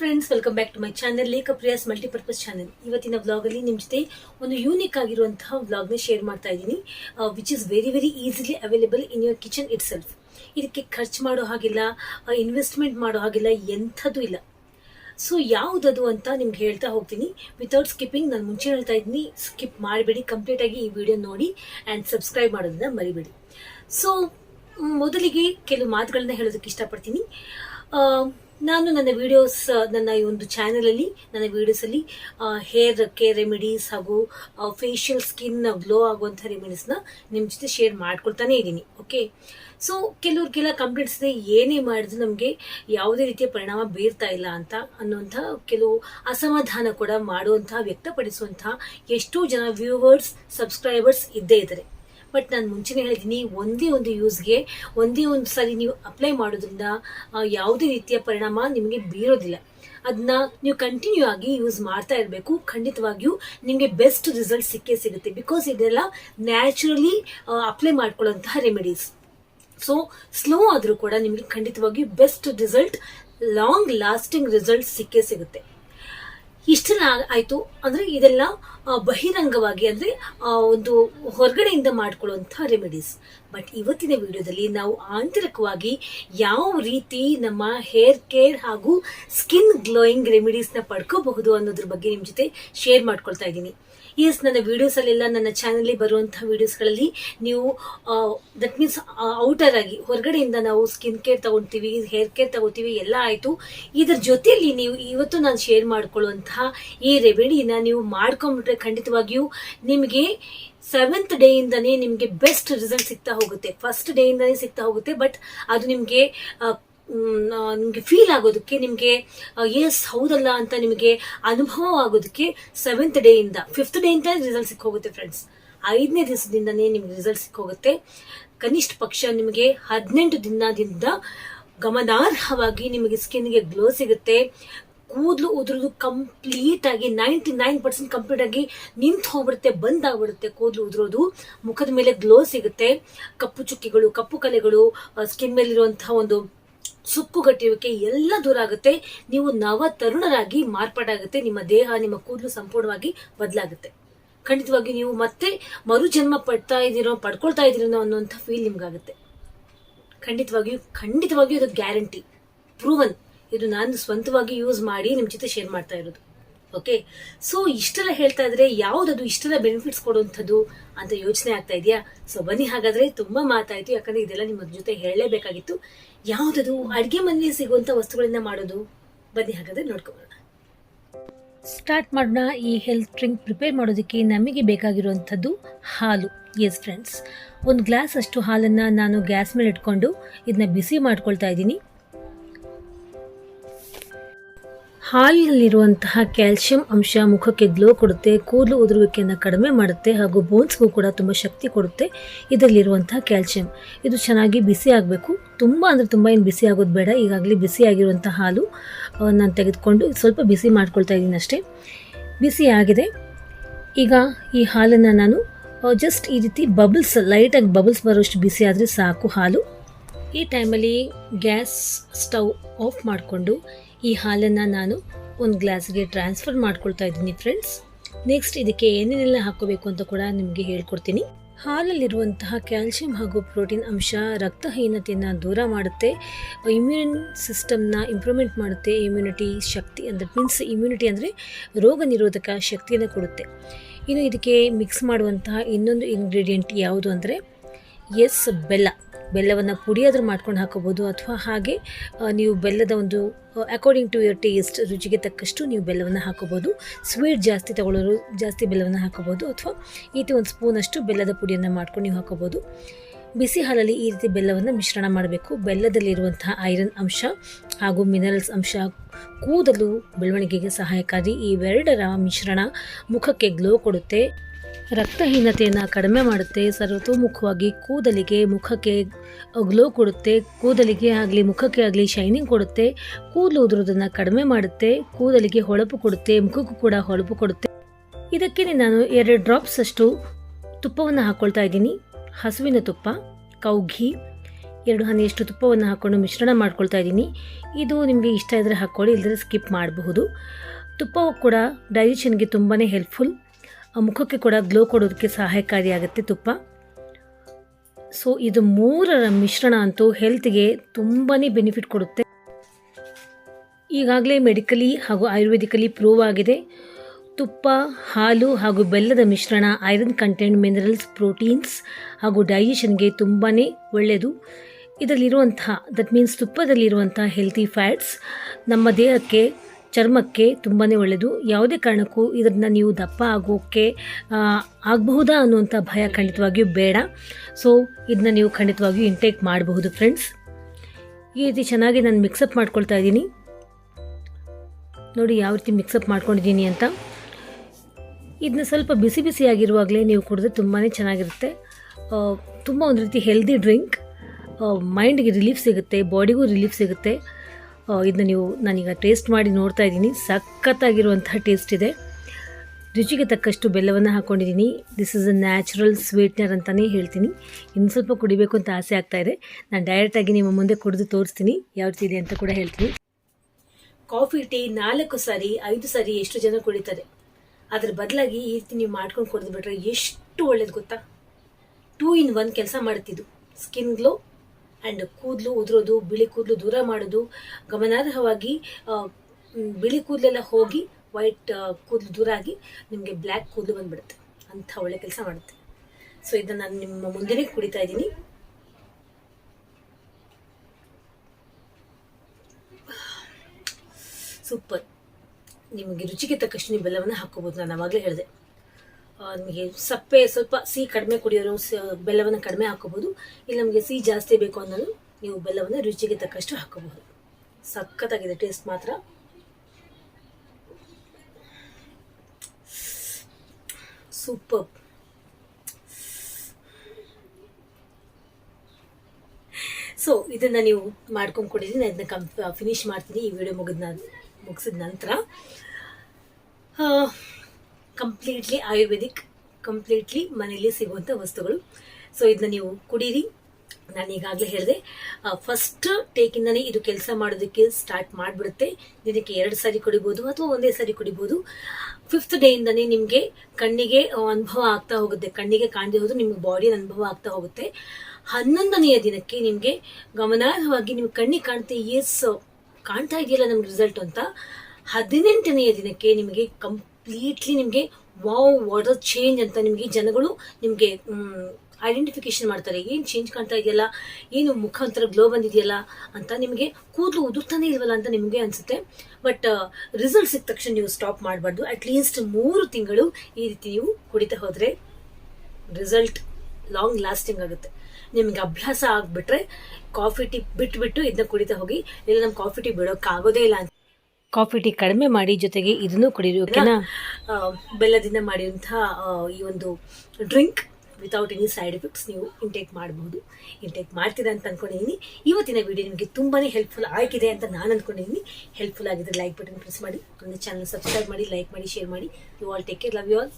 Friends welcome back to my channel Lekha Priya's multipurpose channel ಇವತ್ತಿನ ವ್ಲಾಗಲ್ಲಿ ನಿಮ್ಮ ಜೊತೆ ಒಂದು ಯೂನಿಕ್ ಆಗಿರುವಂತಹ ವ್ಲಾಗ್ನ ಶೇರ್ ಮಾಡ್ತಾ ಇದ್ದೀನಿ which is very very easily available in your kitchen itself ಇದಕ್ಕೆ ಖರ್ಚು ಮಾಡೋ ಹಾಗಿಲ್ಲ ಇನ್ವೆಸ್ಟ್ಮೆಂಟ್ ಮಾಡೋ ಹಾಗಿಲ್ಲ, ಎಂಥದ್ದು ಇಲ್ಲ. ಸೊ ಯಾವುದದು ಅಂತ ನಿಮ್ಗೆ ಹೇಳ್ತಾ ಹೋಗ್ತೀನಿ. ವಿತೌಟ್ ಸ್ಕಿಪ್ಪಿಂಗ್ ನಾನು ಮುಂಚೆ ಹೇಳ್ತಾ ಇದ್ದೀನಿ ಸ್ಕಿಪ್ ಮಾಡಬೇಡಿ ಕಂಪ್ಲೀಟ್ ಆಗಿ ಈ ವಿಡಿಯೋ ನೋಡಿ ಆ್ಯಂಡ್ ಸಬ್ಸ್ಕ್ರೈಬ್ ಮಾಡೋದನ್ನ ಮರಿಬೇಡಿ. ಸೊ ಮೊದಲಿಗೆ ಕೆಲವು ಮಾತುಗಳನ್ನ ಹೇಳೋದಕ್ಕೆ ಇಷ್ಟಪಡ್ತೀನಿ. ನಾನು ನನ್ನ ವಿಡಿಯೋಸ್ ನನ್ನ ಈ ಒಂದು ಚಾನಲಲ್ಲಿ ನನ್ನ ವಿಡಿಯೋಸಲ್ಲಿ ಹೇರ್ ಕೇರ್ ರೆಮಿಡೀಸ್ ಹಾಗೂ ಫೇಶಿಯಲ್ ಸ್ಕಿನ್ ಗ್ಲೋ ಆಗುವಂಥ ರೆಮಿಡೀಸ್ನ ನಿಮ್ಮ ಜೊತೆ ಶೇರ್ ಮಾಡ್ಕೊಳ್ತಾನೆ ಇದ್ದೀನಿ ಓಕೆ ಸೊ ಕೆಲವ್ರಿಗೆಲ್ಲ ಕಂಪ್ಲೇಂಟ್ಸ್ ಏನೇ ಮಾಡಿದ್ರು ನಮಗೆ ಯಾವುದೇ ರೀತಿಯ ಪರಿಣಾಮ ಬೀರ್ತಾ ಇಲ್ಲ ಅಂತ ಅನ್ನುವಂಥ ಕೆಲವು ಅಸಮಾಧಾನ ಕೂಡ ಮಾಡುವಂತಹ ವ್ಯಕ್ತಪಡಿಸುವಂತಹ ಎಷ್ಟೋ ಜನ ವ್ಯೂವರ್ಸ್ ಸಬ್ಸ್ಕ್ರೈಬರ್ಸ್ ಇದ್ದೇ ಇದ್ದಾರೆ. ಬಟ್ ನಾನು ಮುಂಚೆನೆ ಹೇಳಿದ್ದೀನಿ ಒಂದೇ ಒಂದು ಯೂಸ್ಗೆ ಒಂದೇ ಒಂದು ಸಾರಿ ನೀವು ಅಪ್ಲೈ ಮಾಡೋದ್ರಿಂದ ಯಾವುದೇ ರೀತಿಯ ಪರಿಣಾಮ ನಿಮಗೆ ಬೀರೋದಿಲ್ಲ. ಅದನ್ನ ನೀವು ಕಂಟಿನ್ಯೂ ಆಗಿ ಯೂಸ್ ಮಾಡ್ತಾ ಇರಬೇಕು. ಖಂಡಿತವಾಗಿಯೂ ನಿಮಗೆ ಬೆಸ್ಟ್ ರಿಸಲ್ಟ್ ಸಿಕ್ಕೇ ಸಿಗುತ್ತೆ. ಬಿಕಾಸ್ ಇದೆಲ್ಲ ನ್ಯಾಚುರಲಿ ಅಪ್ಲೈ ಮಾಡ್ಕೊಳ್ಳುವಂತಹ ರೆಮಿಡೀಸ್ ಸೊ ಸ್ಲೋ ಆದರೂ ಕೂಡ ನಿಮಗೆ ಖಂಡಿತವಾಗಿಯೂ best result long lasting result ಸಿಕ್ಕೇ ಸಿಗುತ್ತೆ. ಇಷ್ಟೆಲ್ಲ ಆಯಿತು. ಅಂದ್ರೆ ಇದೆಲ್ಲ ಬಹಿರಂಗವಾಗಿ ಅಂದ್ರೆ ಒಂದು ಹೊರಗಡೆಯಿಂದ ಮಾಡ್ಕೊಳ್ಳುವಂಥ ರೆಮಿಡೀಸ್ ಬಟ್ ಇವತ್ತಿನ ವಿಡಿಯೋದಲ್ಲಿ ನಾವು ಆಂತರಿಕವಾಗಿ ಯಾವ ರೀತಿ ನಮ್ಮ ಹೇರ್ ಕೇರ್ ಹಾಗೂ ಸ್ಕಿನ್ ಗ್ಲೋಯಿಂಗ್ ರೆಮಿಡೀಸ್ನ ಪಡ್ಕೋಬಹುದು ಅನ್ನೋದ್ರ ಬಗ್ಗೆ ನಿಮ್ಮ ಜೊತೆ ಶೇರ್ ಮಾಡ್ಕೊಳ್ತಾ ಇದ್ದೀನಿ. ಎಸ್ ನನ್ನ ವಿಡಿಯೋಸ್ ಅಲ್ಲೆಲ್ಲ ನನ್ನ ಚಾನಲ್ ಬರುವಂತಹ ವಿಡಿಯೋಸ್ಗಳಲ್ಲಿ ನೀವು ದಟ್ ಮೀನ್ಸ್ ಔಟರ್ ಆಗಿ, ಹೊರಗಡೆಯಿಂದ ನಾವು ಸ್ಕಿನ್ ಕೇರ್ ತಗೊಳ್ತೀವಿ ಹೇರ್ ಕೇರ್ ತಗೋತೀವಿ, ಎಲ್ಲ ಆಯ್ತು. ಇದರ ಜೊತೆಯಲ್ಲಿ ನೀವು, ಇವತ್ತು ನಾನು ಶೇರ್ ಮಾಡ್ಕೊಳ್ಳುವಂತಹ ಈ ರೆಮಿಡಿನ ನೀವು ಮಾಡ್ಕೊಂಬಿಟ್ರೆ ಖಂಡಿತವಾಗಿಯೂ ನಿಮಗೆ ಸೆವೆಂತ್ ಡೇ ಇಂದಾನೇ ನಿಮಗೆ ಬೆಸ್ಟ್ ರಿಸಲ್ಟ್ ಸಿಗ್ತಾ ಹೋಗುತ್ತೆ. ಫಸ್ಟ್ ಡೇ ಇಂದಾನೇ ಸಿಗ್ತಾ ಹೋಗುತ್ತೆ ಬಟ್ ಅದು ನಿಮಗೆ ನಿಮಗೆ ಫೀಲ್ ಆಗೋದಕ್ಕೆ ನಿಮಗೆ ಎಸ್ ಹೌದಲ್ಲ ಅಂತ ನಿಮಗೆ ಅನುಭವ ಆಗೋದಕ್ಕೆ ಸೆವೆಂತ್ ಡೇ ಇಂದ ಫಿಫ್ತ್ ಡೇ ಇಂದ ರಿಸಲ್ಟ್ ಸಿಕ್ಕೋಗುತ್ತೆ ಫ್ರೆಂಡ್ಸ್ ಐದನೇ ದಿವಸದಿಂದನೇ ನಿಮ್ಗೆ ರಿಸಲ್ಟ್ ಸಿಕ್ಕೋಗುತ್ತೆ. ಕನಿಷ್ಠ ಪಕ್ಷ ನಿಮಗೆ ಹದಿನೆಂಟು ದಿನದಿಂದ ಗಮನಾರ್ಹವಾಗಿ ನಿಮಗೆ ಸ್ಕಿನ್ಗೆ ಗ್ಲೋ ಸಿಗುತ್ತೆ. ಕೂದಲು ಉದುರೋದು ಕಂಪ್ಲೀಟ್ ಆಗಿ ನೈಂಟಿ ನೈನ್ ಪರ್ಸೆಂಟ್ ಕಂಪ್ಲೀಟ್ ಆಗಿ ನಿಂತು ಹೋಗ್ಬಿಡುತ್ತೆ, ಬಂದ್ ಆಗ್ಬಿಡುತ್ತೆ ಕೂದಲು ಉದುರೋದು. ಮುಖದ ಮೇಲೆ ಗ್ಲೋ ಸಿಗುತ್ತೆ. ಕಪ್ಪು ಚುಕ್ಕಿಗಳು, ಕಪ್ಪು ಕಲೆಗಳು ಸ್ಕಿನ್ ಮೇಲಿರುವಂತಹ ಒಂದು ಸುಕ್ಕುಗಟ್ಟುವಿಕೆ ಎಲ್ಲ ದೂರ ಆಗುತ್ತೆ. ನೀವು ನವ ತರುಣರಾಗಿ ಮಾರ್ಪಾಡಾಗುತ್ತೆ. ನಿಮ್ಮ ದೇಹ, ನಿಮ್ಮ ಕೂದಲು ಸಂಪೂರ್ಣವಾಗಿ ಬದಲಾಗುತ್ತೆ. ಖಂಡಿತವಾಗಿ ನೀವು ಮತ್ತೆ ಮರುಜನ್ಮ ಪಡ್ತಾ ಇದ್ದೀರೋ, ಪಡ್ಕೊಳ್ತಾ ಇದ್ದೀರೋ ಅನ್ನುವಂಥ ಫೀಲ್ ನಿಮ್ಗಾಗುತ್ತೆ. ಖಂಡಿತವಾಗಿಯೂ ಖಂಡಿತವಾಗಿಯೂ ಇದು ಗ್ಯಾರಂಟಿ. ಪ್ರೂವನ್ ಇದು ನಾನು ಸ್ವಂತವಾಗಿ ಯೂಸ್ ಮಾಡಿ ನಿಮ್ಮ ಜೊತೆ ಶೇರ್ ಮಾಡ್ತಾ ಇರೋದು. ಓಕೆ ಸೊ ಇಷ್ಟೆಲ್ಲ ಹೇಳ್ತಾ ಇದ್ರೆ ಯಾವ್ದದು ಇಷ್ಟೆಲ್ಲ ಬೆನಿಫಿಟ್ಸ್ ಕೊಡುವಂಥದ್ದು ಅಂತ ಯೋಚನೆ ಆಗ್ತಾ ಇದೆಯಾ? ಸೊ ಬನ್ನಿ ಹಾಗಾದ್ರೆ ತುಂಬಾ ಮಾತಾಯ್ತು. ಯಾಕಂದ್ರೆ ಇದೆಲ್ಲ ನಿಮ್ಮ ಜೊತೆ ಹೇಳಲೇಬೇಕಾಗಿತ್ತು. ಯಾವ್ದದು ಅಡುಗೆ ಮನೆಯಲ್ಲಿ ಸಿಗುವಂಥ ವಸ್ತುಗಳಿಂದ ಮಾಡೋದು? ಬನ್ನಿ ಹಾಗಾದ್ರೆ ನೋಡ್ಕೊಳ್ಳೋಣ ಸ್ಟಾರ್ಟ್ ಮಾಡೋಣ. ಈ ಹೆಲ್ತ್ ಡ್ರಿಂಕ್ ಪ್ರಿಪೇರ್ ಮಾಡೋದಕ್ಕೆ ನಮಗೆ ಬೇಕಾಗಿರುವಂಥದ್ದು ಹಾಲು. ಎಸ್ ಫ್ರೆಂಡ್ಸ್ ಒಂದು ಗ್ಲಾಸ್ ಅಷ್ಟು ಹಾಲನ್ನು ನಾನು ಗ್ಯಾಸ್ ಮೇಲೆ ಇಟ್ಕೊಂಡು ಇದನ್ನ ಬಿಸಿ ಮಾಡ್ಕೊಳ್ತಾ ಇದ್ದೀನಿ. ಹಾಲಿನಲ್ಲಿರುವಂತಹ ಕ್ಯಾಲ್ಸಿಯಂ ಅಂಶ ಮುಖಕ್ಕೆ ಗ್ಲೋ ಕೊಡುತ್ತೆ, ಕೂದಲು ಉದುರುವಿಕೆಯನ್ನು ಕಡಿಮೆ ಮಾಡುತ್ತೆ ಹಾಗೂ ಬೋನ್ಸ್ಗೂ ಕೂಡ ತುಂಬ ಶಕ್ತಿ ಕೊಡುತ್ತೆ. ಇದರಲ್ಲಿರುವಂತಹ ಕ್ಯಾಲ್ಸಿಯಂ ಇದು ಚೆನ್ನಾಗಿ ಬಿಸಿ ಆಗಬೇಕು. ತುಂಬ ಅಂದರೆ ತುಂಬ ಏನು ಬಿಸಿ ಆಗೋದು ಬೇಡ, ಈಗಾಗಲೇ ಬಿಸಿ ಆಗಿರುವಂಥ ಹಾಲು ನಾನು ತೆಗೆದುಕೊಂಡು ಸ್ವಲ್ಪ ಬಿಸಿ ಮಾಡ್ಕೊಳ್ತಾ ಇದ್ದೀನಿ ಅಷ್ಟೇ. ಬಿಸಿ ಆಗಿದೆ. ಈಗ ಈ ಹಾಲನ್ನು ನಾನು ಜಸ್ಟ್ ಈ ರೀತಿ ಬಬಲ್ಸ್ ಲೈಟಾಗಿ ಬಬಲ್ಸ್ ಬರೋಷ್ಟು ಬಿಸಿ ಆದರೆ ಸಾಕು ಹಾಲು. ಈ ಟೈಮಲ್ಲಿ ಗ್ಯಾಸ್ ಸ್ಟವ್ ಆಫ್ ಮಾಡಿಕೊಂಡು ಈ ಹಾಲನ್ನು ನಾನು ಒಂದು ಗ್ಲಾಸ್ಗೆ ಟ್ರಾನ್ಸ್ಫರ್ ಮಾಡ್ಕೊಳ್ತಾ ಇದ್ದೀನಿ ಫ್ರೆಂಡ್ಸ್. ನೆಕ್ಸ್ಟ್ ಇದಕ್ಕೆ ಏನೇನೆಲ್ಲ ಹಾಕೋಬೇಕು ಅಂತ ಕೂಡ ನಿಮಗೆ ಹೇಳ್ಕೊಡ್ತೀನಿ. ಹಾಲಲ್ಲಿರುವಂತಹ ಕ್ಯಾಲ್ಸಿಯಂ ಹಾಗೂ ಪ್ರೋಟೀನ್ ಅಂಶ ರಕ್ತಹೀನತೆಯನ್ನು ದೂರ ಮಾಡುತ್ತೆ. ಇಮ್ಯೂನ್ ಸಿಸ್ಟಮ್ನ ಇಂಪ್ರೂವ್ಮೆಂಟ್ ಮಾಡುತ್ತೆ. ಇಮ್ಯುನಿಟಿ ಶಕ್ತಿ ಅಂದರೆ ಮೀನ್ಸ್ ಇಮ್ಯುನಿಟಿ ಅಂದರೆ ರೋಗ ನಿರೋಧಕ ಶಕ್ತಿಯನ್ನು ಕೊಡುತ್ತೆ. ಇನ್ನು ಇದಕ್ಕೆ ಮಿಕ್ಸ್ ಮಾಡುವಂತಹ ಇನ್ನೊಂದು ಇಂಗ್ರೀಡಿಯೆಂಟ್ ಯಾವುದು ಅಂದರೆ ಎಸ್ ಬೆಲ್ಲ. ಬೆಲ್ಲವನ್ನು ಪುಡಿಯಾದರೂ ಮಾಡ್ಕೊಂಡು ಹಾಕೋಬೋದು. ಅಥವಾ ಹಾಗೆ ನೀವು ಬೆಲ್ಲದ ಒಂದು ಅಕಾರ್ಡಿಂಗ್ ಟು ಯುವರ್ ಟೇಸ್ಟ್ ರುಚಿಗೆ ತಕ್ಕಷ್ಟು ನೀವು ಬೆಲ್ಲವನ್ನು ಹಾಕೋಬೋದು. ಸ್ವೀಟ್ ಜಾಸ್ತಿ ತಗೊಳ್ಳೋರು ಜಾಸ್ತಿ ಬೆಲ್ಲವನ್ನು ಹಾಕೋಬೋದು. ಅಥವಾ ಈ ರೀತಿ ಒಂದು ಸ್ಪೂನಷ್ಟು ಬೆಲ್ಲದ ಪುಡಿಯನ್ನು ಮಾಡ್ಕೊಂಡು ನೀವು ಹಾಕೋಬೋದು. ಬಿಸಿ ಹಾಲಲ್ಲಿ ಈ ರೀತಿ ಬೆಲ್ಲವನ್ನು ಮಿಶ್ರಣ ಮಾಡಬೇಕು. ಬೆಲ್ಲದಲ್ಲಿರುವಂತಹ ಐರನ್ ಅಂಶ ಹಾಗೂ ಮಿನರಲ್ಸ್ ಅಂಶ ಕೂದಲು ಬೆಳವಣಿಗೆಗೆ ಸಹಾಯಕಾರಿ. ಇವೆರಡರ ಮಿಶ್ರಣ ಮುಖಕ್ಕೆ ಗ್ಲೋ ಕೊಡುತ್ತೆ. ರಕ್ತಹೀನತೆಯನ್ನು ಕಡಿಮೆ ಮಾಡುತ್ತೆ, ಸರ್ವತೋಮುಖವಾಗಿ ಕೂದಲಿಗೆ ಮುಖಕ್ಕೆ ಗ್ಲೋ ಕೊಡುತ್ತೆ, ಕೂದಲಿಗೆ ಆಗಲಿ, ಮುಖಕ್ಕೆ ಆಗಲಿ ಶೈನಿಂಗ್ ಕೊಡುತ್ತೆ, ಕೂದಲು ಉದುರೋದನ್ನು ಕಡಿಮೆ ಮಾಡುತ್ತೆ, ಕೂದಲಿಗೆ ಹೊಳಪು ಕೊಡುತ್ತೆ, ಮುಖಕ್ಕೂ ಕೂಡ ಹೊಳಪು ಕೊಡುತ್ತೆ. ಇದಕ್ಕೆ ನಾನು ಎರಡು ಡ್ರಾಪ್ಸ್ ಅಷ್ಟು ತುಪ್ಪವನ್ನು ಹಾಕ್ಕೊಳ್ತಾ ಇದ್ದೀನಿ. ಹಸುವಿನ ತುಪ್ಪ ಕೌಘಿ ಎರಡು ಹನಿಯಷ್ಟು ತುಪ್ಪವನ್ನು ಹಾಕ್ಕೊಂಡು ಮಿಶ್ರಣ ಮಾಡ್ಕೊಳ್ತಾ ಇದ್ದೀನಿ. ಇದು ನಿಮಗೆ ಇಷ್ಟ ಇದ್ದರೆ ಹಾಕ್ಕೊಳ್ಳಿ ಇಲ್ಲದ್ರೆ ಸ್ಕಿಪ್ ಮಾಡಬಹುದು. ತುಪ್ಪವು ಕೂಡ ಡೈಜೆಷನ್ಗೆ ತುಂಬಾ ಹೆಲ್ಪ್ಫುಲ್ ಮುಖಕ್ಕೆ ಕೂಡ ಗ್ಲೋ ಕೊಡೋದಕ್ಕೆ ಸಹಾಯಕಾರಿಯಾಗುತ್ತೆ ತುಪ್ಪ. ಸೊ ಇದು ಮೂರರ ಮಿಶ್ರಣ ಅಂತೂ ಹೆಲ್ತ್ಗೆ ತುಂಬಾ ಬೆನಿಫಿಟ್ ಕೊಡುತ್ತೆ. ಈಗಾಗಲೇ ಮೆಡಿಕಲಿ ಹಾಗೂ ಆಯುರ್ವೇದಿಕಲಿ ಪ್ರೂವ್ ಆಗಿದೆ. ತುಪ್ಪ, ಹಾಲು ಹಾಗೂ ಬೆಲ್ಲದ ಮಿಶ್ರಣ ಐರನ್ ಕಂಟೆಂಟ್ ಮಿನರಲ್ಸ್ ಪ್ರೋಟೀನ್ಸ್ ಹಾಗೂ ಡೈಜೆಷನ್ಗೆ ತುಂಬಾ ಒಳ್ಳೆಯದು. ಇದರಲ್ಲಿರುವಂತಹ ದಟ್ ಮೀನ್ಸ್ ತುಪ್ಪದಲ್ಲಿರುವಂಥ ಹೆಲ್ತಿ ಫ್ಯಾಟ್ಸ್ ನಮ್ಮ ದೇಹಕ್ಕೆ ಚರ್ಮಕ್ಕೆ ತುಂಬಾ ಒಳ್ಳೆಯದು ಯಾವುದೇ ಕಾರಣಕ್ಕೂ ಇದನ್ನು ನೀವು ದಪ್ಪ ಆಗೋಕ್ಕೆ ಆಗಬಹುದಾ ಅನ್ನುವಂಥ ಭಯ ಖಂಡಿತವಾಗಿಯೂ ಬೇಡ. ಸೊ ಇದನ್ನ ನೀವು ಖಂಡಿತವಾಗಿಯೂ ಇಂಟೇಕ್ ಮಾಡಬಹುದು ಫ್ರೆಂಡ್ಸ್ ಈ ರೀತಿ ಚೆನ್ನಾಗಿ ನಾನು ಮಿಕ್ಸಪ್ ಮಾಡ್ಕೊಳ್ತಾ ಇದ್ದೀನಿ. ನೋಡಿ ಯಾವ ರೀತಿ ಮಿಕ್ಸಪ್ ಮಾಡ್ಕೊಂಡಿದ್ದೀನಿ ಅಂತ. ಇದನ್ನ ಸ್ವಲ್ಪ ಬಿಸಿ ಬಿಸಿಯಾಗಿರುವಾಗಲೇ ನೀವು ಕುಡಿದ್ರೆ ತುಂಬಾ ಚೆನ್ನಾಗಿರುತ್ತೆ. ತುಂಬ ಒಂದು ರೀತಿ ಹೆಲ್ದಿ ಡ್ರಿಂಕ್ ಮೈಂಡ್ಗೆ ರಿಲೀಫ್ ಸಿಗುತ್ತೆ ಬಾಡಿಗೂ ರಿಲೀಫ್ ಸಿಗುತ್ತೆ. ಇದನ್ನ ನೀವು ನಾನೀಗ ಟೇಸ್ಟ್ ಮಾಡಿ ನೋಡ್ತಾ ಇದ್ದೀನಿ. ಸಖತ್ತಾಗಿರುವಂತಹ ಟೇಸ್ಟ್ ಇದೆ. ರುಚಿಗೆ ತಕ್ಕಷ್ಟು ಬೆಲ್ಲವನ್ನು ಹಾಕ್ಕೊಂಡಿದ್ದೀನಿ this is a natural sweetener ಅಂತಲೇ ಹೇಳ್ತೀನಿ. ಇನ್ನು ಸ್ವಲ್ಪ ಕುಡಿಬೇಕು ಅಂತ ಆಸೆ ಆಗ್ತಾ ಇದೆ. ನಾನು ಡೈರೆಕ್ಟಾಗಿ ನಿಮ್ಮ ಮುಂದೆ ಕುಡಿದು ತೋರಿಸ್ತೀನಿ. ಯಾವ ರೀತಿ ಇದೆ ಅಂತ ಕೂಡ ಹೇಳ್ತೀನಿ. ಕಾಫಿ, ಟೀ ನಾಲ್ಕು ಸಾರಿ, ಐದು ಸಾರಿ ಎಷ್ಟು ಜನ ಕುಡಿತಾರೆ? ಅದ್ರ ಬದಲಾಗಿ ಈ ರೀತಿ ನೀವು ಮಾಡ್ಕೊಂಡು ಕುಡಿದ್ಬಿಟ್ರೆ ಎಷ್ಟು ಒಳ್ಳೇದು ಗೊತ್ತಾ? ಟೂ ಇನ್ ಒನ್ ಕೆಲಸ ಮಾಡುತ್ತಿದ್ದು ಸ್ಕಿನ್ ಗ್ಲೋ ಆ್ಯಂಡ್ ಕೂದಲು ಉದುರೋದು, ಬಿಳಿ ಕೂದಲು ದೂರ ಮಾಡೋದು. ಗಮನಾರ್ಹವಾಗಿ ಬಿಳಿ ಕೂದಲೆಲ್ಲ ಹೋಗಿ ವೈಟ್ ಕೂದಲು ದೂರ ಆಗಿ ನಿಮಗೆ ಬ್ಲ್ಯಾಕ್ ಕೂದಲು ಬಂದ್ಬಿಡುತ್ತೆ. ಅಂಥ ಒಳ್ಳೆ ಕೆಲಸ ಮಾಡುತ್ತೆ. ಸೊ ಇದನ್ನು ನಾನು ನಿಮ್ಮ ಮುಂದೆನೇ ಕುಡಿತಾ ಇದ್ದೀನಿ. ಸೂಪರ್ ನಿಮಗೆ ರುಚಿಗೆ ತಕ್ಕಷ್ಟು ನೀವು ಬೆಲ್ಲವನ್ನು ಹಾಕೋಬೋದು ನಾನು ಅವಾಗಲೇ ಹೇಳಿದೆ. ನಿಮಗೆ ಸಪ್ಪೆ ಸ್ವಲ್ಪ ಸಿಹಿ ಕಡಿಮೆ ಕುಡಿಯೋರು ಬೆಲ್ಲವನ್ನು ಕಡಿಮೆ ಹಾಕೋಬೋದು ಇಲ್ಲ ನಮಗೆ ಸಿಹಿ ಜಾಸ್ತಿ ಬೇಕು ಅನ್ನೋದು ನೀವು ಬೆಲ್ಲವನ್ನು ರುಚಿಗೆ ತಕ್ಕಷ್ಟು ಹಾಕೋಬಹುದು. ಸಖತ್ತಾಗಿದೆ ಟೇಸ್ಟ್ ಮಾತ್ರ. ಸೂಪರ್. ಸೊ ಇದನ್ನ ನೀವು ಮಾಡ್ಕೊಂಡು ನಾನು ಇದನ್ನ ಕಂ ಫಿನಿಶ್ ಮಾಡ್ತೀನಿ, ಈ ವಿಡಿಯೋ ಮುಗಿದ ಮುಗಿಸಿದ ನಂತರ. ಕಂಪ್ಲೀಟ್ಲಿ ಆಯುರ್ವೇದಿಕ್ ಕಂಪ್ಲೀಟ್ಲಿ ಮನೆಯಲ್ಲಿ ಸಿಗುವಂಥ ವಸ್ತುಗಳು. ಸೊ ಇದನ್ನ ನೀವು ಕುಡೀರಿ. ನಾನು ಈಗಾಗಲೇ ಹೇಳಿದೆ ಫಸ್ಟ್ ಟೇಕಿಂದನೇ ಇದು ಕೆಲಸ ಮಾಡೋದಕ್ಕೆ ಸ್ಟಾರ್ಟ್ ಮಾಡಿಬಿಡುತ್ತೆ. ದಿನಕ್ಕೆ ಎರಡು ಸಾರಿ ಕುಡಿಬೋದು ಅಥವಾ ಒಂದೇ ಸಾರಿ ಕುಡಿಬೋದು. ಫಿಫ್ತ್ ಡೇಯಿಂದನೇ ನಿಮಗೆ ಕಣ್ಣಿಗೆ ಅನುಭವ ಆಗ್ತಾ ಹೋಗುತ್ತೆ. ಕಣ್ಣಿಗೆ ಕಾಣದೇ ಹೋದ್ರು ನಿಮ್ಗೆ ಬಾಡಿ ಅನುಭವ ಆಗ್ತಾ ಹೋಗುತ್ತೆ. ಹನ್ನೊಂದನೆಯ ದಿನಕ್ಕೆ ನಿಮಗೆ ಗಮನಾರ್ಹವಾಗಿ ನೀವು ಕಣ್ಣಿಗೆ ಕಾಣ್ತೆ ಎಸ್ ಕಾಣ್ತಾ ಇದೆಯಲ್ಲ ನಮ್ಗೆ ರಿಸಲ್ಟ್ ಅಂತ, ಹದಿನೆಂಟನೆಯ ದಿನಕ್ಕೆ ನಿಮಗೆ ಕಂಪ್ಲೀಟ್ಲಿ ನಿಮಗೆ ವಾವ್ ವಾಟರ್ ಚೇಂಜ್ ಅಂತ ನಿಮಗೆ ಜನಗಳು ನಿಮಗೆ ಐಡೆಂಟಿಫಿಕೇಶನ್ ಮಾಡ್ತಾರೆ. ಏನು ಚೇಂಜ್ ಕಾಣ್ತಾ ಇದೆಯಲ್ಲ? ಏನು ಮುಖ ಒಂಥರ ಗ್ಲೋ ಬಂದಿದೆಯಲ್ಲ ಅಂತ ನಿಮಗೆ ಕೂದಲು ಉದುರ್ತಾನೆ ಇಲ್ವಲ್ಲ ಅಂತ ನಿಮಗೆ ಅನಿಸುತ್ತೆ. ಬಟ್ ರಿಸಲ್ಟ್ ಸಿಕ್ಕ ತಕ್ಷಣ ನೀವು ಸ್ಟಾಪ್ ಮಾಡಬಾರ್ದು. ಅಟ್ಲೀಸ್ಟ್ ಮೂರು ತಿಂಗಳು ಈ ರೀತಿ ನೀವು ಕುಡಿತಾ ಹೋದರೆ ರಿಸಲ್ಟ್ ಲಾಂಗ್ ಲಾಸ್ಟಿಂಗ್ ಆಗುತ್ತೆ. ನಿಮಗೆ ಅಭ್ಯಾಸ ಆಗಿಬಿಟ್ರೆ ಕಾಫಿ ಟೀ ಬಿಟ್ಬಿಟ್ಟು ಇದನ್ನ ಕುಡಿತಾ ಹೋಗಿ, ಇಲ್ಲ ನಮ್ಮ ಕಾಫಿ ಟೀ ಬಿಡೋಕ್ಕಾಗೋದೇ ಇಲ್ಲ ಅಂತ ಕಾಫಿ ಟೀ ಕಡಿಮೆ ಮಾಡಿ ಜೊತೆಗೆ ಇದನ್ನು ಕುಡಿರಿ ಓಕೆನಾ ಬೆಲ್ಲದಿಂದ ಮಾಡಿರುವಂತಹ ಈ ಒಂದು drink without any side effects ನೀವು ಇಂಟೇಕ್ ಮಾಡಬಹುದು ಇಂಟೇಕ್ ಮಾಡ್ತೀರಾ ಅಂತ ಅನ್ಕೊಂಡಿದ್ದೀನಿ ಇವತ್ತಿನ ವಿಡಿಯೋ ನಿಮಗೆ ತುಂಬಾ ಹೆಲ್ಪ್ಫುಲ್ ಆಗಿದೆ ಅಂತ ನಾನು ಅನ್ಕೊಂಡಿದ್ದೀನಿ ಹೆಲ್ಪ್ಫುಲ್ ಆಗಿದ್ರೆ ಲೈಕ್ ಬಟನ್ ಪ್ರೆಸ್ ಮಾಡಿ. ನನ್ನ ಚಾನಲ್ ಸಬ್ಸ್ಕ್ರೈಬ್ ಮಾಡಿ ಲೈಕ್ ಮಾಡಿ ಶೇರ್ ಮಾಡಿ. You all take care love you all